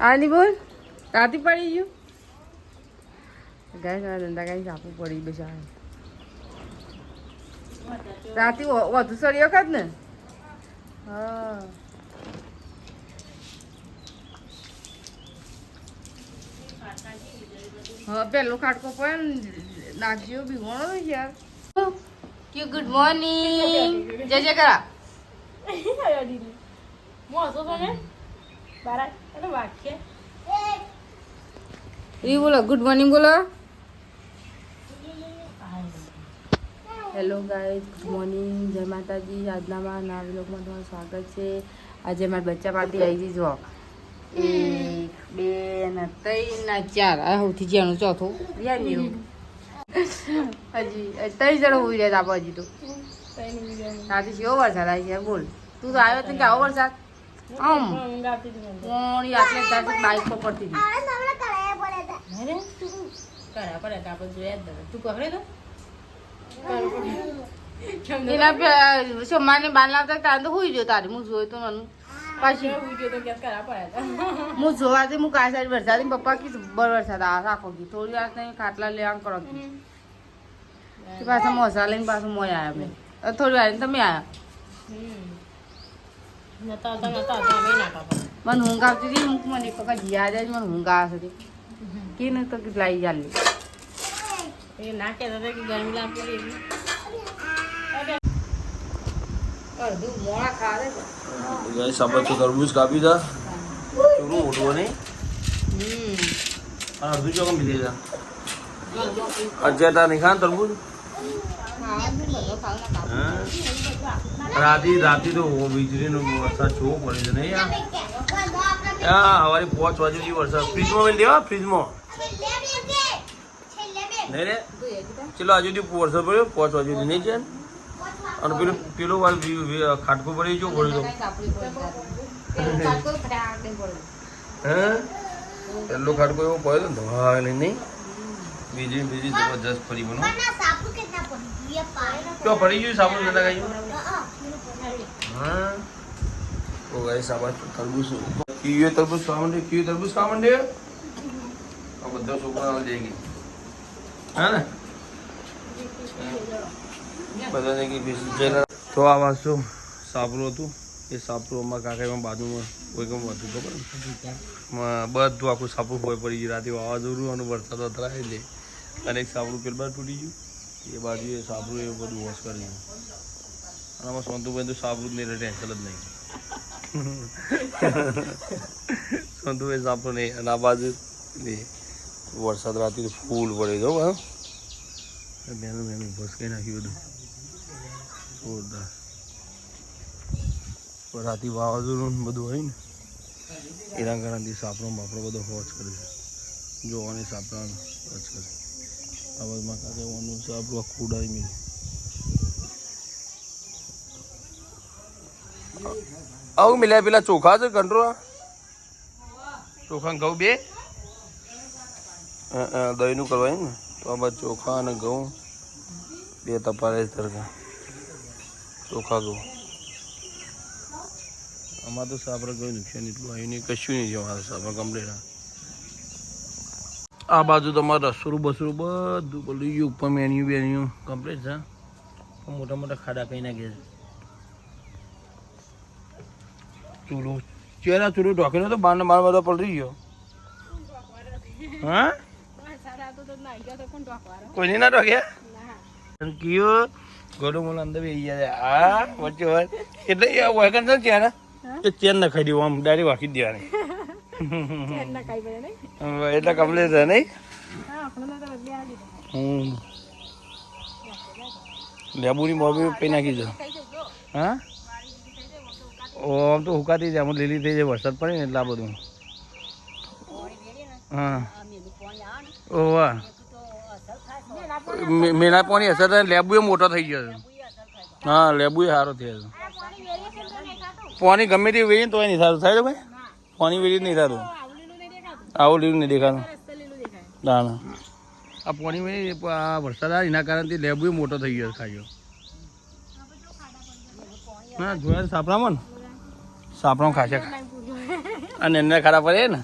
આની બોલ રાતી પડી ગયું? ગાય ના ધંધા કઈ આપવું પડી બિચારા રાતી વધુ સળી વખત ને? હા. હા પેલો ખાટકો પણ નાખજો ભીગોણો યાર. ક્યુ ગુડ મોર્નિંગ જય જય કરા એ બોલો ગુડ મોર્નિંગ બોલો. હેલો ગાઈઝ ગુડ મોર્નિંગ જય માતાજી. આજનામાં નવા વ્લોગમાં તમારું સ્વાગત છે. આજે મારા બચ્ચા પાર્ટી આવી ગઈ જો. એક બે ને ત્રણ ને ચાર. આ સૌથી જ્યાંનું ચોથું. યાદ હજી ત્રણ જણ હોઈ રહ્યા આપણે હજી તો. સાથે કેવો વરસાદ આવી છે બોલ. તું તો આવ્યો હતો કે આવો વરસાદ? આમ. કોણી આટલે તાર બાઈક પર પડતી હતી. એના પે- સોમાને બાર લાવતા તારે તો હોઈ ગયો તારે. હું જોયું તો મને પાછી. હું જોવા હું કાય સાઈડ વરસાદ પપ્પા કીધું બર વરસાદ આ રાખો કી થોડી વાર નહીં ખાટલા લેવા કરો કી પાછા મોસા લઈને પાછું મોય આવ્યા મેં થોડી વાર તમે આવ્યા? મને ઊંઘ આવતી હતી હું મને એક વખત જીયા જાય મને ઊંઘ આવે છે. કે ન તો લાઈ ચાલી અડધું મોડા ખાવે ગાઈસ આપણે તો તરબૂચ કાપી દા. ચોરું મોટું નહીં. હમ. અડધું ચોકમ પીધી જા અત્યારે તાર નહીં ખાન તરબૂચ ખાવાનું બધો ખાવ ના ખાવ હા રાતી રાતી તો વીજળીનો વરસાદ જોવો પડે છે નહીં યાર? હા પોચ વાગે સુધી વરસાદ. ફ્રીજમાં મેળ દેવા ફ્રીજમાં? નહીં રે? ચલો આજુ સુધી વરસાદ પડ્યો પાંચ વાગે સુધી નહીં છે અને પેલું પેલું વાર ખાટકો પડી જો પડ્યો હા? પેલો ખાટકો એવો પડ્યો ને ધોવા નહીં? બીજી બીજી જબરજસ્ત ફરી બનો. તો ફરી ગયું સાબુ કેટલા ખાઈ હા ઓ ગાઈસ આ બાજુ તરબૂચ કીએ તરબૂચ ખાવા માંડે કીએ તરબૂચ ખાવા માંડે આ બધા છોકરાઓ જઈ ગઈ હા ને? બધા જઈ ગઈ બેસી જઈને તો આ વાંચો સાપરું હતું. એ સાપરું અમારા કાકામાં બાજુમાં કોઈ ગમ હતું ખબર? બધું આખું સાપરું હોય પડી ગયું. રાતે વાવાઝોડું અને વરસાદ અથડાય એટલે અને એક સાપરું પેલ બાર તૂટી ગયું. એ બાજુ એ સાપરું એ બધું વોશ કરી દીધું અને આમાં સોનતુભાઈ તો સાપરું જ નહીં ટેન્શન જ નહીં. સોનતુભાઈ સાપરું નહીં, અને આ બાજુ વરસાદ રાતે ફૂલ પડે જો હા બેનું બેનું ભસકાઈ નાખ્યું બધું. જોરદાર. રાતે વાવાઝોડું બધું હોય ને, એના કારણથી સાપરો બાપરો બધો હોચ કરે છે. જોવાની સાપરાનો હોચ કરે આ બધું કાકે વાનું સાપરું આખું ઉડાવી મેળ્યું આવું મિલાય પેલા ચોખા છે, કંટ્રો ચોખા ઘઉં બે? દહીંનું કરવાય ને? તો આમાં ચોખા અને ઘઉં. બે તપારે તરકા ચોખા, ઘઉં. આમાં તો સાપરા કોઈ નુકસાન એટલું આવ્યું નહીં, કશું નહીં છે અમારા સાપરા કમ્પ્લીટ આ બાજુ તમારે રસોડું બસરું બધું પેલું ઈ ઉપર મેન્યુ બેન્યુ કમ્પ્લીટ છે. મોટા મોટા ખાડા કઈ નાખે છે. ચૂલો ચેરા ચૂલો ઢોકીને તો બાર ને બાર બધો પલરી ગયો. હા? કોઈને ના ઢોક્યા? કયો ગોડો મને અંદર બેસી જાય આ વચ્ચે વચ એટલે એ છે એ ચેન નખાઈ ખાઈ દેવું આમ ડાયરેક્ટ વાંકી દેવાની. એટલે કમ્પ્લીટ છે નહીં? હમ. લેબુની બોબી પી નાખી છે. હા? આમ તો હુકાતી જાય આમ લીલી થઈ જાય વરસાદ પડે ને એટલે આ બધું. હા. ઓ વાહ. મે- મેના પાણી અસર થાય લેબુ એ મોટો થઈ ગયો છે. હા લેબુ એ સારો થયો છે. પાણી ગમે તે વેરી તો નહીં સારું. થાય છે ભાઈ? પાણી વેરી નહીં થતું આવું લીલું નહીં દેખાતું ના ના આ પાણી વેરી આ વરસાદ આવે એના કારણથી લેબુ મોટો થઈ ગયો ખાજો ખાઈ ગયો. હા જોયા છે સાપરામાં ને? સાપરામાં ખાશે. અને એને ખાડા પડે ને?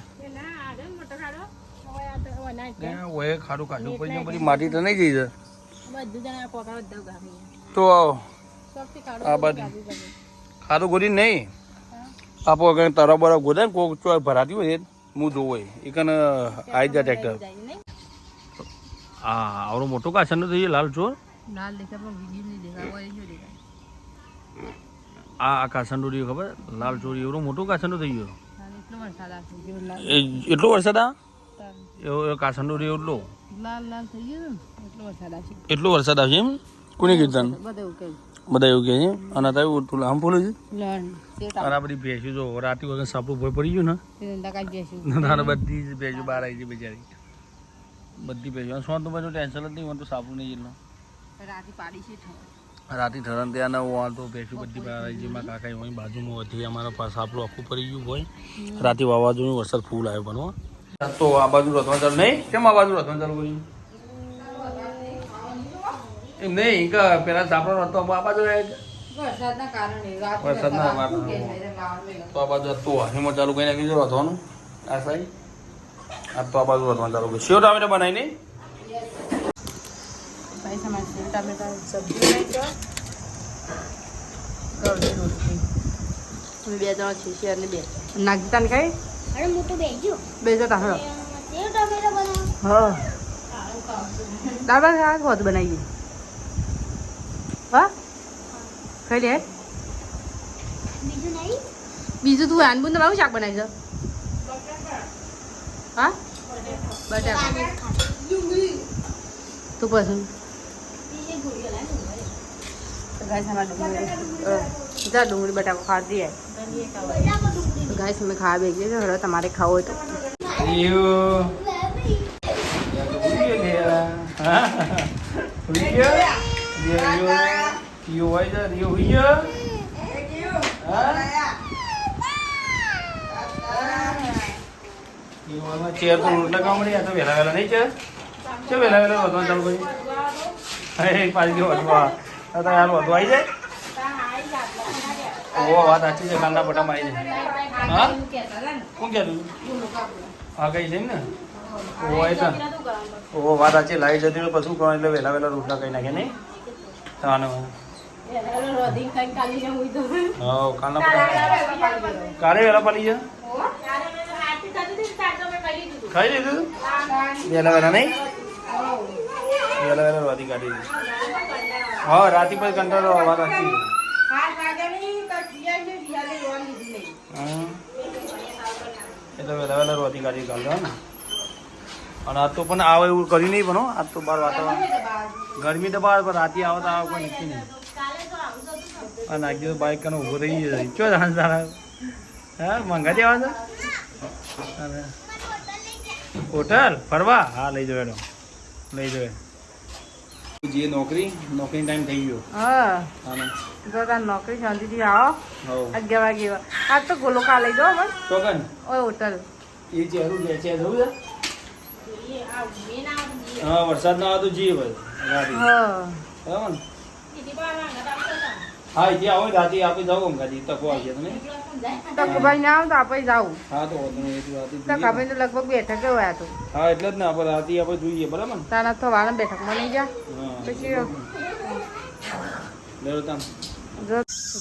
ખાડું કાઢવું પછી બધી માટી તો નહીં જઈ જાય તો આ બાજુ. ખાડું ગોરી નહીં. આપો કઈ તરફ બરફ ગોદે ને કોક ચોર ભરાતી હોય ને હું જોવો એ. કને આવી જાય ટ્રેક્ટર હા આવડો મોટો કાછંડો થઈ ગયો લાલ ચોર? આ આ કાછંડો ખબર? લાલ ચોરી એવડો મોટો કાછંડો થઈ ગયો. એટલો વરસાદ એ આ? એવો કાછંડો રહ્યો એટલો? લાલ લાલ થઈ ગયો એટલો વરસાદ આવશે એટલો વરસાદ આવશે એમ? કોને કીધું બધે એવું કે છે? અને અત્યારે તું આમ ફોલું છે? લણ. અને આ બધી ભેંસું જો રાતે વગર સાપડું ભોય પડી ગયું ને તારે બધી જ ભેંસું બહાર આવી છે બિચારી. બધી ભેંસું. શું તો બધું ટેન્શન જ નહીં હોય તો સાપડું નહીં એટલું રાતે પાડી છે ઠો. ઠરણ ત્યાં ને હોય તો ભેંસું બધી બહાર આવી જાય મારા કાકા હોય બાજુમાં હતી અમારા પાસે સાપડું આખું પડી ગયું હોય. રાતે વાવાઝોડું વરસાદ ફૂલ આવ્યો પણ તો આ બાજુ રથવા ચાલુ નહીં? કેમ આ બાજુ રથવા ચાલુ કર્યું? એમ નહીં કે પેલા સાપડો નતો આ બાજુ વરસાદના કારણે રાત વરસાદના કારણે. તો આ બાજુ તો હિમો ચાલુ કરીને નાખી દીધું રથવાનું આ સાઈડ. આ તો આ બાજુ વધવાનું ચાલુ કર્યું. શિવ ટામેટા બનાવી નહીં? ભાઈ ટામેટા સબ્જી બનાવી છે. બે જણા છીએ શેર ને બે. નાખી તાને કઈ અરે મોટું બેજો બે જતા હા સેવ ટમેટા બનાવો. હા. દાળ ભાત શાક બનાવીએ. હા? ખાઈ લે બીજું નહીં બીજું તું આનબુન તમારું શાક બનાવી છે હા? બટાકા. તું અ, જા ડુંગળી બટાકો ખાધી હે. ગાય તમે ખાવા બેસી જજો હવે તમારે ખાવો હોય તો બેબી. ચેર તો રોટલા કામ મળી આ તો વહેલા વહેલા નહીં છે છે વેલા વેલા વધવા ચાલુ કરી હે પાછી ગયો વધવા આ તો યાર વધવા આવી જાય વાત સાચી છે કાંડા પટામાં આવી જાય હા શું કહેતું હા કઈ છે ને એ તો ઓહો વાત સાચી લાઈટ જતી તો પછી કરવા એટલે વહેલા વહેલા રોટલા કઈ નાખે નહીં તાને હા કાલે વહેલા પાલી છે? ખાઈ લીધું? વહેલા વહેલા નહીં? વહેલા વહેલા રોધી કાઢી દીધી. હા રાતે પછી કંટાળો આવવા રાખી હા. એ તો વહેલા વહેલા રોટી કાઢી કાઢો ને. અને આજ તો પણ આવે એવું કરી નહીં પણ આ આજ તો બાર વાતાવરણ. ગરમી તો બહાર પણ રાતે આવતા આવે કોઈ નક્કી નહીં. આ નાખી તો બાઈક કને ઊભો રહી ગયો ચો જાણ તારા? હા મંગાતી આવે છે? અને હોટલ? ફરવા? હા લઈ જાવ એનો લઈ જાવ જે નોકરી નોકરી ટાઈમ થઈ ગયો. હા. જો તાર નોકરી શાંતિથી આવો. અગિયાર વાગે આ તો ગોલો કા લઈ દો બસ. ટોકન ઓય હોટલ. એ ચેરું છે? ચેર જવું છે? હા વરસાદ ના આવે તો જઈએ ભાઈ. રાતે હા. ને? હા જે આવો દાદી આપણે જાવ અંગાજી તકો આવી તમે. તકભાઈ ના આવે તો આપણે જાવું હા તો વાંધો એ તો તકભાઈ તો લગભગ બેઠક હોય આ તો. હા એટલે જ ને આપણે રાતે આપણે જોઈએ બરાબર ને? તારા તો વાળા બેઠકમાં નહીં જા. પછી લેરો તાન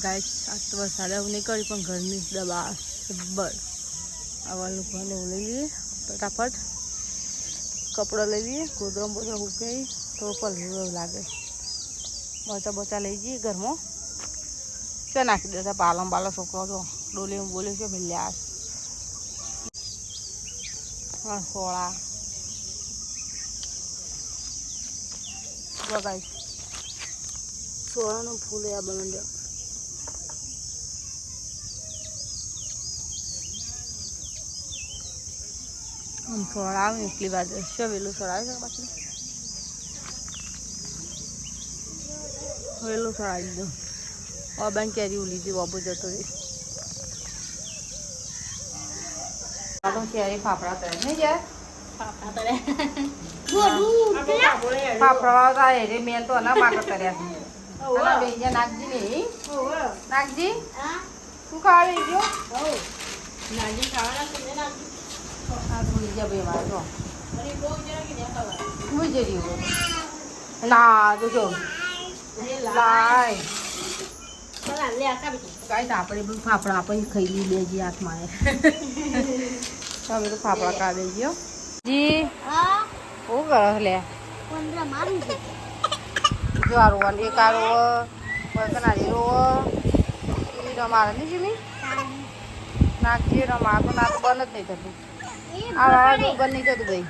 ગાઈસ આજ તો વરસાદ નહીં કર્યું પણ ઘરની દબા જબ્બર આવા લોકોને એવું લઈ લઈએ ફટાફટ. કપડો લઈ લઈએ ગોદરો બોદરો ઉકેલી તો પલવું લાગે. બચા બચા લઈ જઈએ ઘરમાં. ચો નાખી દેતા પાલમ પાલો છોકરો તો ડોલી બોલે છે ભલ્યા હા સોળા. બગાઈ સોળાનું ફૂલ આ બંધ આમ સોળા આવે ને એટલી વાર છે વેલું સોળાવે છે બાકી વેલું સોળાવી દીધું ઓબાન કેરી લીધી બાબુ જતો આ તો કેરી ફાફડા તરે નહીં જાય ગોળું ઉઠલા. ફાફડા તા એ મેં તો ના પાક બેજા નાખજી નહીં નાખજી હા? શું ખાવા ગયો? હોવ. નાની ખાવાના ને. આ ભૂલી ગયા ભાઈ મારે જો જઈ રહ્યું ના તો જો લાય. ફાફડા આપણે ખાઈ લી બે જી હાથમાં તો ફાફડા કાઢી ગયો જી, શું કરો લે? છે. જો આ રોવાનું નહીં જીમી? નાખજે રમાડ બંધ જ નહીં થતું. આ બંધ નહીં થતું ભાઈ.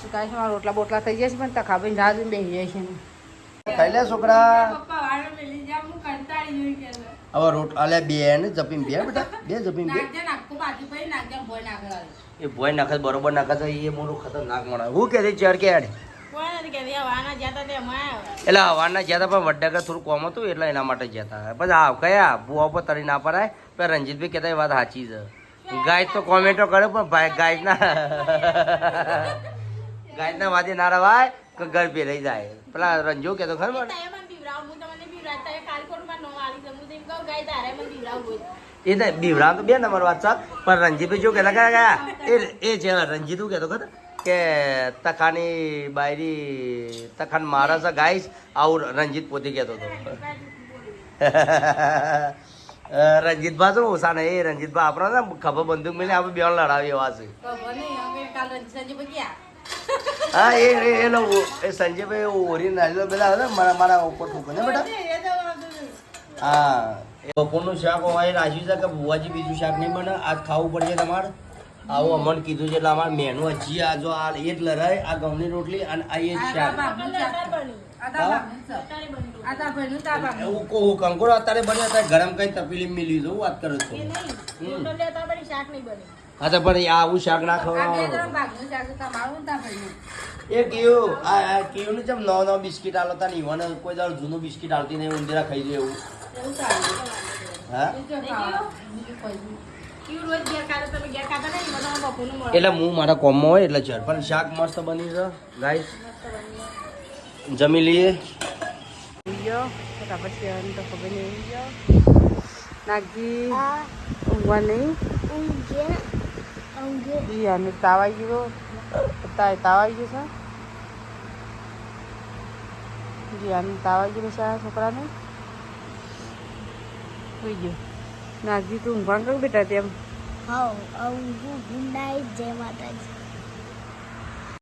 શું કાંઈ છે રોટલા બોટલા થઈ જશે પણ તખા ભાઈ રાહ બેસી જાય છે. ને ખાઈ લે છોકરા. પપ્પા વાળો મેલી જા, હું કંટાળી જોઈ કે છે. હવે રોટ અલે બે ને જપીને બે બેટા. બે જપીને બે. એ ભોય નાખે બરોબર નાખે છે, એ મોટું ખતરનાક મળે હું કે ચેર કે હેડ કોઈ નથી કહેતી, આ વાના જતા તે અમાય આવે. એટલે હવાના જ્યાં પણ વડનગર થોડું કોમ હતું એટલે એના માટે જતા પછી આવ કયા? બુઆ પર તરી ના પડાય પણ રણજીતભાઈ કહેતા એ વાત સાચી છે. ગાય તો કોમેન્ટો કરે પણ ભાઈ ગાય ના ગાય ના વાદે ના રવાય કે ઘર પે રહી જાય. પેલા રંજો કહેતો ખર મને. હું તો ગાય બીવરાવ એ તો બે નંબર વાત સાહેબ પણ રણજીતભાઈ જો કહેતા કયા કયા એ એ છે રણજીત હું કહેતો ખબર? કે તખાની બાયરી તખાન મારા છે ગાઈશ આવું રણજીત પોતે કહેતો હતો. રંજીતભા શું ઓછા ને એ રંજીતભા આપણો ને ખબર બંદૂક મેળે આપણે બે લડાવી એવા છે. હા એ એ એ સંજયભાઈ ઓરી નારિયેળ બધા હતા ને મારા મારા ઉપર ઠોકો ને બેટા. હા. એ બપોરનું શાક હોય રાખ્યું છે કે બુવાજી બીજું શાક નહીં બને? આજ ખાવું પડશે તમારે? આવું અમને કીધું છે એટલે અમારે મેનુ હજી આ જો આ એ જ લડાય આ ઘઉંની રોટલી અને આ એ જ શાક. આ તા ભાઈનું એવું કહું કંકોડો અત્યારે બને અત્યારે ગરમ કઈ તપીલી મેલી જવું વાત કરો છો. નહીં. રોટલો લેતા બની શાક નહીં બને. હા તો પણ આ આવું શાક ના આ બે ખવડાવવાનું ત્રણ ભાગનું શાક છે તમારું તા ભાઈનું એ કયું આ આ કયું ને જેમ નવ નવ બિસ્કિટ આલો તા ને ઈવન કોઈ દાળ જૂનું બિસ્કિટ આલતી નહીં ઊંધેરા ખાઈ જાય એવું. નહીં. નહીં. એટલે હું મારા કોમમાં હોય એટલે ચડ પણ શાક મસ્ત બની છે ગાઈસ જમી લઈએ. નાગજી ઊંઘવા નહીં? નહીં જીયાને તાવ આવી ગયો. તાય તાવ આવી ગયો છે. જીયાને તાવ આવી ગયો છે છોકરાને. સુઈ ગયો. નાગજી તું ઊંઘવા કર બેટા તેમ. હા હું ગુડ નાઇટ જય માતાજી.